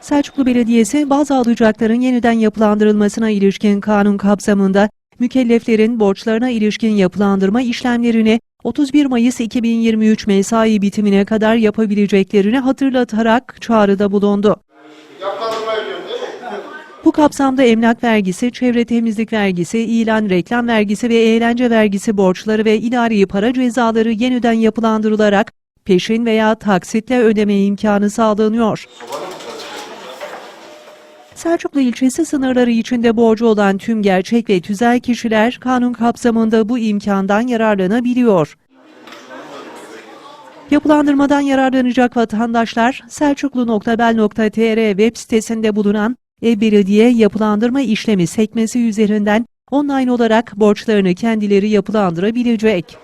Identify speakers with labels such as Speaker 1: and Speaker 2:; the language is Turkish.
Speaker 1: Selçuklu Belediyesi bazı alacakların yeniden yapılandırılmasına ilişkin kanun kapsamında mükelleflerin borçlarına ilişkin yapılandırma işlemlerini 31 Mayıs 2023 mesai bitimine kadar yapabileceklerini hatırlatarak çağrıda bulundu. Bu kapsamda emlak vergisi, çevre temizlik vergisi, ilan reklam vergisi ve eğlence vergisi borçları ve idari para cezaları yeniden yapılandırılarak peşin veya taksitle ödeme imkanı sağlanıyor. Selçuklu ilçesi sınırları içinde borcu olan tüm gerçek ve tüzel kişiler kanun kapsamında bu imkandan yararlanabiliyor. Yapılandırmadan yararlanacak vatandaşlar selçuklu.bel.tr web sitesinde bulunan e-belediye yapılandırma işlemi sekmesi üzerinden online olarak borçlarını kendileri yapılandırabilecek.